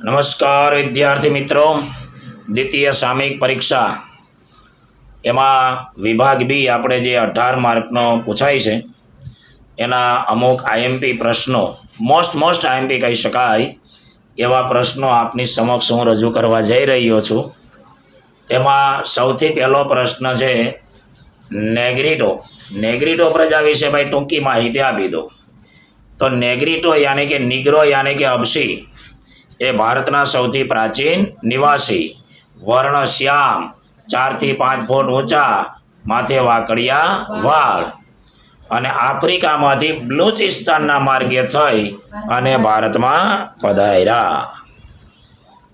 નમસ્કાર વિદ્યાર્થી મિત્રો. દ્વિતીય સામયિક પરીક્ષા. એમાં વિભાગ બી આપણે જે અઢાર માર્કનો પૂછાય છે, એના અમુક આઈએમપી પ્રશ્નો મોસ્ટ મોસ્ટ આઈએમપી કહી શકાય, એવા પ્રશ્નો આપની સમક્ષ હું રજૂ કરવા જઈ રહ્યો છું. તેમાં સૌથી પહેલો પ્રશ્ન છે, નેગ્રીટો. નેગ્રીટો પ્રજા વિશે ભાઈ ટૂંકી માહિતી આપી દો. તો નેગ્રીટો યાની કે નિગ્રો યાની કે અબસી એ ભારતના સૌથી પ્રાચીન નિવાસી વર્ણ શ્યામ ચારથી પાંચ ફૂટ ઊંચા માથે વાકડિયા વાળ. અને આફ્રિકામાંથી બલુચિસ્તાનના માર્ગે થઈ અને ભારતમાં પધાર્યા.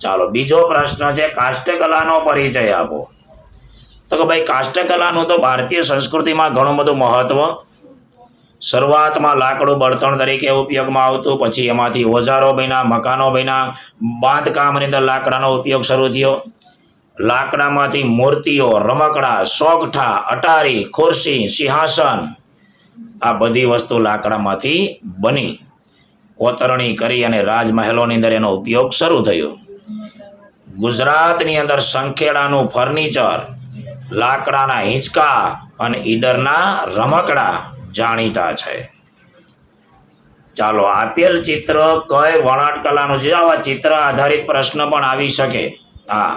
ચાલો, બીજો પ્રશ્ન છે, કાષ્ટકલાનો પરિચય આપો. તો કે ભાઈ, કાષ્ટકલાનું તો ભારતીય સંસ્કૃતિમાં ઘણું બધું મહત્વ શરૂઆતમાં લાકડું બળતણ તરીકે ઉપયોગમાં આવતું, પછી એમાંથી ઓજારો બન્યા, મકાનો બન્યા, બાંધકામની અંદર લાકડાનો ઉપયોગ શરૂ થયો. લાકડામાંથી મૂર્તિઓ, રમકડા, સોગઠા, અટારી, ખુરશી, સિંહાસન, આ બધી વસ્તુ લાકડામાંથી બની. કોતરણી કરી અને રાજમહેલોની અંદર એનો ઉપયોગ શરૂ થયો. ગુજરાતની અંદર સંખેડાનું ફર્નિચર, લાકડાના હિંચકા અને ઈડરના રમકડા. જાણીતા છે. ચાલો આપેલ ચિત્ર કઈ વણાટ કલાનું છે? આવા ચિત્ર આધારિત પ્રશ્ન પણ આવી શકે. હા.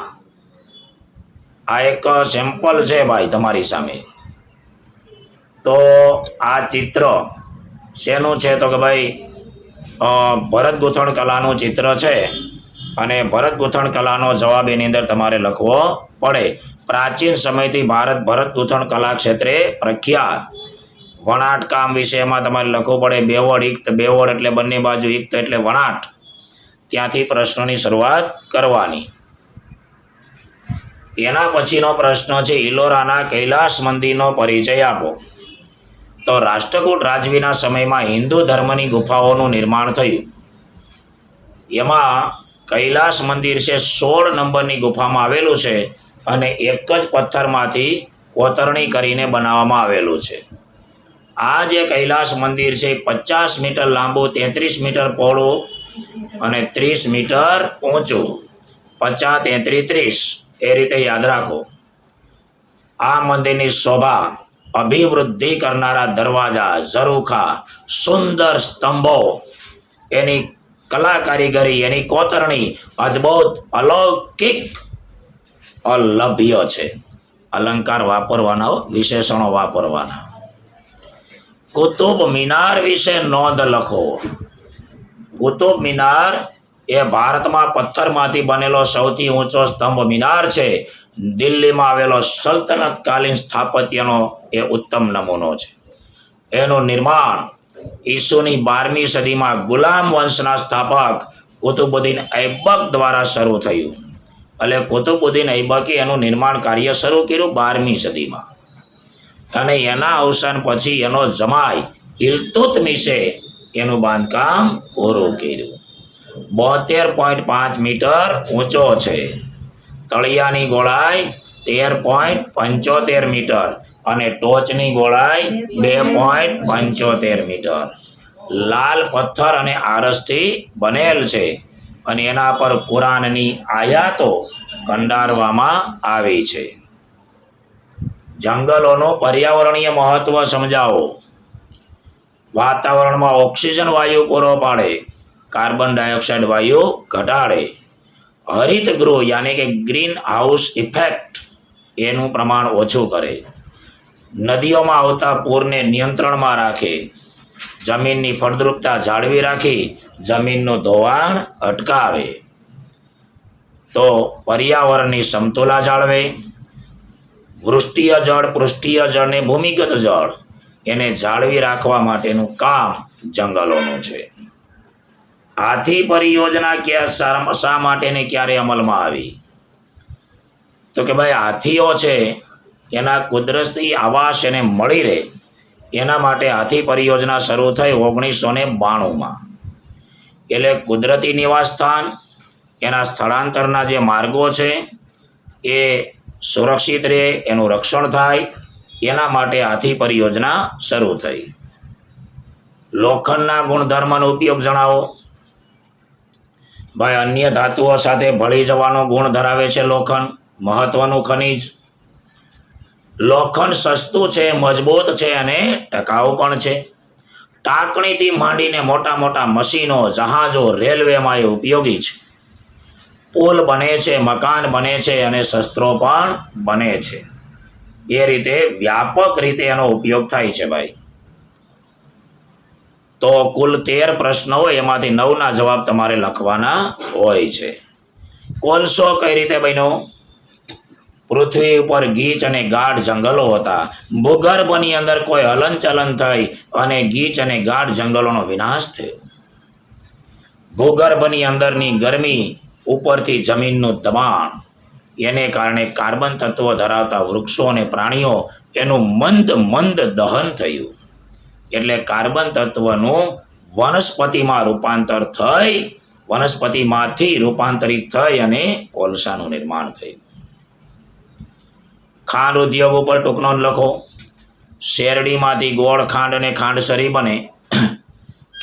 આ એક સેમ્પલ છે ભાઈ તમારી સામે. તો આ ચિત્ર શેનું છે? તો કે ભાઈ ભરત ગૂંથણ કલાનું ચિત્ર છે અને ભરત ગૂંથણ કલાનો જવાબ એની અંદર તમારે લખવો પડે. પ્રાચીન સમયથી ભારત ભરત ગૂંથણ કલા ક્ષેત્રે પ્રખ્યાત. વણાટ કામ વિશે એમાં તમારે લખવું પડે. બેવડ ઇક્ત બેવડ એટલે બંને બાજુ ઇક્ત એટલે વણાટ. ત્યાંથી પ્રશ્નની શરૂઆત કરવાની. એના પછીનો પ્રશ્ન છે ઇલોરાના કૈલાસ મંદિરનો પરિચય આપો. તો રાષ્ટ્રકૂટ રાજવીના સમયમાં હિન્દુ ધર્મની ગુફાઓનું નિર્માણ થયું. એમાં કૈલાસ મંદિર છે, સોળ નંબરની ગુફામાં આવેલું છે અને એક જ પથ્થરમાંથી કોતરણી કરીને બનાવવામાં આવેલું છે. આ જે કૈલાસ મંદિર છે. પચાસ મીટર લાંબુ, તેત્રીસ મીટર પહોળો અને ત્રીસ મીટર ઊંચો. પચાસ, તેત્રીસ, ત્રીસ. એ રીતે યાદ રાખો. આ મંદિરની શોભા અભિવૃદ્ધિ કરનારા દરવાજા, ઝરૂખા, સુંદર સ્તંભો, એની કલા કારીગરી, એની કોતરણી અદ્ભુત, અલૌકિક, અલભ્ય છે. અલંકાર વાપરવાના, વિશેષણો વાપરવાના. કુતુબ મિનાર વિશે નોંધ લખો. કુતુબ મિનાર એ ભારતમાં પથ્થરમાંથી બનેલો સૌથી ઊંચો સ્તંભ મિનાર છે. દિલ્હીમાં આવેલો સલ્તનતકાલીન સ્થાપત્યનો એ ઉત્તમ નમૂનો છે. એનું નિર્માણ ઈસુની બારમી સદીમાં ગુલામ વંશના સ્થાપક કુતુબુદ્દીન ઐબક દ્વારા શરૂ થયું. એટલે કુતુબુદ્દીન ઐબકે એનું નિર્માણ કાર્ય શરૂ કર્યું બારમી સદીમાં. અને એના અવસાન પછી એનો જમાઈ ઇલતુતમિશે એનું બાંધકામ પૂરું કર્યું. બોતેર પોઈન્ટ પાંચ મીટર ઊંચો છે. તળિયાની ગોળાઈ તેર પોઈન્ટ પંચોતેર મીટર અને ટોચની ગોળાઈ બે પોઈન્ટ પંચોતેર મીટર. લાલ પથ્થર અને આરસથી બનેલ છે અને એના પર કુરાનની આયાતો કંડારવામાં આવી છે. જંગલોનું પર્યાવરણીય મહત્વ સમજાવો. વાતાવરણમાં ઓક્સિજન વાયુ પૂરો પાડે. કાર્બન ડાયોક્સાઇડ વાયુ ઘટાડે. હરિત ગૃહ યાની કે ગ્રીન હાઉસ ઇફેક્ટ એનું પ્રમાણ ઓછું કરે. નદીઓમાં આવતા પૂરને નિયંત્રણમાં રાખે. જમીનની ફળદ્રુપતા જાળવી રાખી જમીનનું ધોવાણ અટકાવે. તો પર્યાવરણની સમતુલા જાળવે. વૃષ્ટિય જળ પૃષ્ઠીય જળ ને ભૂમિગત જળ એને જાળવી રાખવા માટેનું કામ જંગલોનું છે. હાથી પરિયોજના ક્યાં શા માટે ને ક્યારે અમલમાં આવી? તો કે ભાઈ હાથીઓ છે, એના કુદરતી આવાસ એને મળી રહે. એના માટે હાથી પરિયોજના શરૂ થઈ ઓગણીસો ને બાણુંમાં. એટલે કુદરતી નિવાસ સ્થાન, એના સ્થળાંતરના જે માર્ગો છે, એ સુરક્ષિત રહે, એનું રક્ષણ થાય. એના માટે આથી પરિયોજના શરૂ થઈ. લોખંડના ગુણધર્મનો ઉપયોગ જણાવો. ભાઈ, અન્ય ધાતુઓ સાથે ભળી જવાનો ગુણ ધરાવે છે લોખંડ, મહત્વનું ખનિજ. લોખંડ સસ્તું છે, મજબૂત છે અને ટકાઉ પણ છે. ટાંકણીથી માંડીને મોટા મોટા મશીનો, જહાજો, રેલવેમાં એ ઉપયોગી છે. પુલ બને છે, મકાન બને છે અને શસ્ત્રો પણ બને છે. એ રીતે વ્યાપક રીતે એનો ઉપયોગ થાય છે ભાઈ. તો કુલ તેર પ્રશ્નો હોય એમાંથી નવના જવાબ તમારે લખવાના હોય છે. કોલસો કઈ રીતે બન્યો? પૃથ્વી ઉપર ગીચ અને ગાઢ જંગલો હતા. ભૂગર્ભની અંદર કોઈ હલનચલન થઈ અને ગીચ અને ગાઢ જંગલોનો વિનાશ થયો. ભૂગર્ભની અંદરની ગરમી ઉપરથી જમીનનું દબાણ. એને કારણે કાર્બન તત્વ ધરાવતા વૃક્ષો અને પ્રાણીઓ એનું મંદ મંદ દહન થયું. એટલે કાર્બન તત્વનું વનસ્પતિમાં રૂપાંતર થઈ, વનસ્પતિમાંથી રૂપાંતરિત થઈ અને કોલસાનું નિર્માણ થયું. ખાંડ ઉદ્યોગ ઉપર ટૂંકનો લખો. શેરડીમાંથી ગોળ ખાંડ અને ખાંડસરી બને.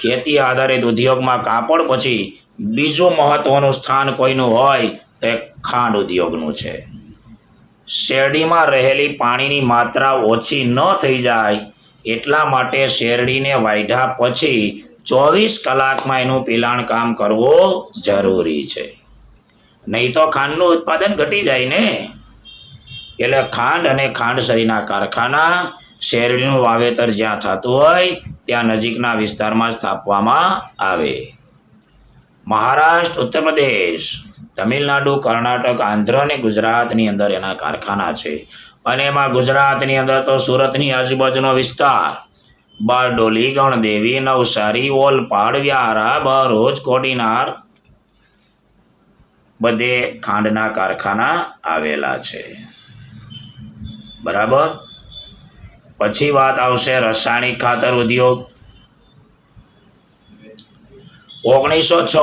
ખેતી આધારિત ઉદ્યોગમાં કાપડ પછી બીજું મહત્વનું સ્થાન કોઈનું હોય તે ખાંડ ઉદ્યોગનું છે. શેરડીમાં રહેલી પાણીની માત્રા ઓછી ન થઈ જાય એટલા માટે શેરડીને વાઢ્યા પછી ચોવીસ કલાકમાં એનું પિલાણ કામ કરવું જરૂરી છે. નહીં તો ખાંડનું ઉત્પાદન ઘટી જાય ને. એટલે ખાંડ અને ખાંડસરીના કારખાના શેરડીનું વાવેતર જ્યાં થતું હોય, ત્યાં નજીકના વિસ્તારમાં સ્થાપવામાં આવે. મહારાષ્ટ્ર ઉત્તર પ્રદેશ તમિલનાડુ, કર્ણાટક, આંધ્ર અને ગુજરાતની અંદર એના કારખાના છે. અને એમાં ગુજરાતની અંદર તો સુરતની આજુબાજુનો વિસ્તાર, બારડોલી, ગણદેવી, નવસારી, ઓલપાડ, વ્યારા, ભરૂચ, કોડીનાર બધે ખાંડના કારખાના આવેલા છે. બરાબર? પછી વાત આવશે રાસાયણિક ખાતર ઉદ્યોગ. ઓગણીસો છ,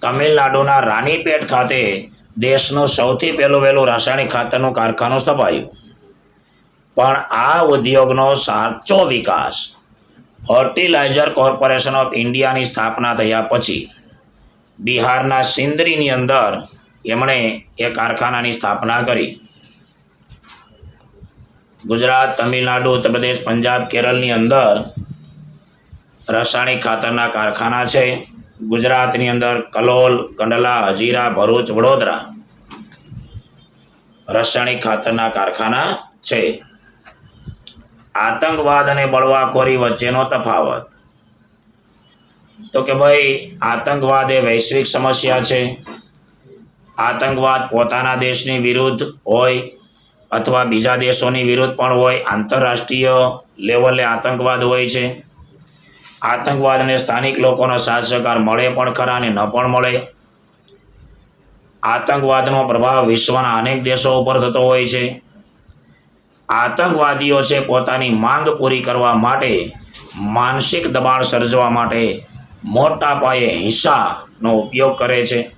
તમિલનાડુના રાનીપેટ ખાતે દેશનું સૌથી પહેલું વહેલું રાસાયણિક ખાતરનું કારખાનું સ્થપાયું. પણ આ ઉદ્યોગનો સાચો વિકાસ ફર્ટિલાઇઝર કોર્પોરેશન ઓફ ઇન્ડિયાની સ્થાપના થયા પછી બિહારના સિંદરીની અંદર એમણે એ કારખાનાની સ્થાપના કરી. ગુજરાત, તમિલનાડુ ઉત્તર પ્રદેશ પંજાબ, કેરળની અંદર રાસાયણિક ખાતરના કારખાના છે. ગુજરાતની અંદર કલોલ, કંડલા, હજીરા, ભરૂચ, વડોદરા રાસાયણિક ખાતરના કારખાના છે. આતંકવાદ અને બળવાખોરી વચ્ચેનો તફાવત. તો કે ભાઈ, આતંકવાદ એ વૈશ્વિક સમસ્યા છે. આતંકવાદ પોતાના દેશની વિરુદ્ધ હોય અથવા બીજા દેશોની વિરુદ્ધ પણ હોય, આંતરરાષ્ટ્રીય લેવલે આતંકવાદ હોય છે. આતંકવાદને સ્થાનિક લોકોનો સાથ સહકાર મળે પણ ખરા અને ન પણ મળે. આતંકવાદનો પ્રભાવ વિશ્વના અનેક દેશો ઉપર થતો હોય છે. આતંકવાદીઓ છે પોતાની માંગ પૂરી કરવા માટે માનસિક દબાણ સર્જવા માટે મોટા પાયે હિંસાનો ઉપયોગ કરે છે.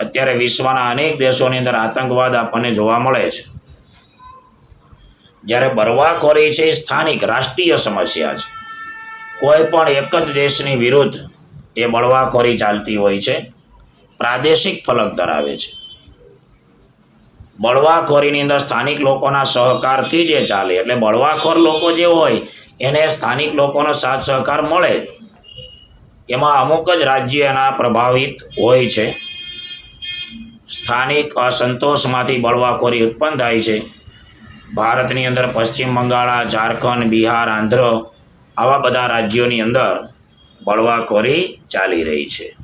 અત્યારે વિશ્વના અનેક દેશોની અંદર આતંકવાદ આપણને જોવા મળે છે. જ્યારે બરવાખોરી છે સ્થાનિક રાષ્ટ્રીય સમસ્યા છે. કોઈ પણ એક જ દેશની વિરુદ્ધ એ બળવાખોરી ચાલતી હોય છે, પ્રાદેશિક ફલક ધરાવે છે. બળવાખોરીની અંદર સ્થાનિક લોકોના સહકારથી જ ચાલે, એટલે બળવાખોર લોકો જે હોય, એને સ્થાનિક લોકોનો સાથ સહકાર મળે એમાં અમુક જ રાજ્ય એના પ્રભાવિત હોય છે. સ્થાનિક અસંતોષમાંથી બળવાખોરી ઉત્પન્ન થાય છે. ભારતની અંદર પશ્ચિમ બંગાળ, ઝારખંડ, બિહાર, આંધ્ર આવા બધા રાજ્યોની અંદર બળવાખોરી ચાલી રહી છે.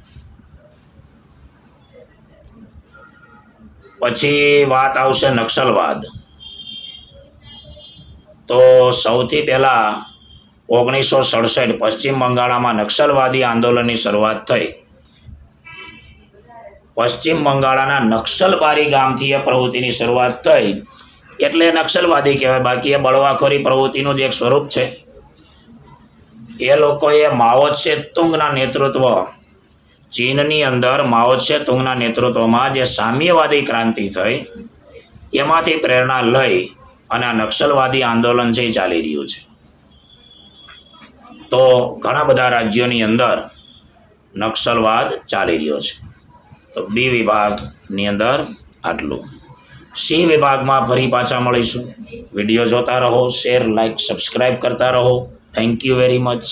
પછી વાત આવશે નક્સલવાદ. તો સૌથી પહેલાં ઓગણીસો સડસઠ પશ્ચિમ બંગાળમાં નક્સલવાદી આંદોલનની શરૂઆત થઈ. પશ્ચિમ બંગાળના નક્સલબારી ગામથી એ પ્રવૃત્તિની શરૂઆત થઈ. એટલે નક્સલવાદી કહેવાય. બાકી એ બળવાખોરી પ્રવૃત્તિનું જ એક સ્વરૂપ છે. એ લોકોએ માઓ તુંગના નેતૃત્વ, ચીનની અંદર માઓ તુંગના નેતૃત્વમાં જે સામ્યવાદી ક્રાંતિ થઈ, એમાંથી પ્રેરણા લઈ અને આ નક્સલવાદી આંદોલન છે એ ચાલી રહ્યું છે. તો ઘણા બધા રાજ્યોની અંદર નક્સલવાદ ચાલી રહ્યો છે. તો બી વિભાગની અંદર આટલું. સી વિભાગમાં ફરી પાછા મળીશું. વીડિયો જોતા રહો, શેર લાઇક સબસ્ક્રાઈબ કરતા રહો. Thank you very much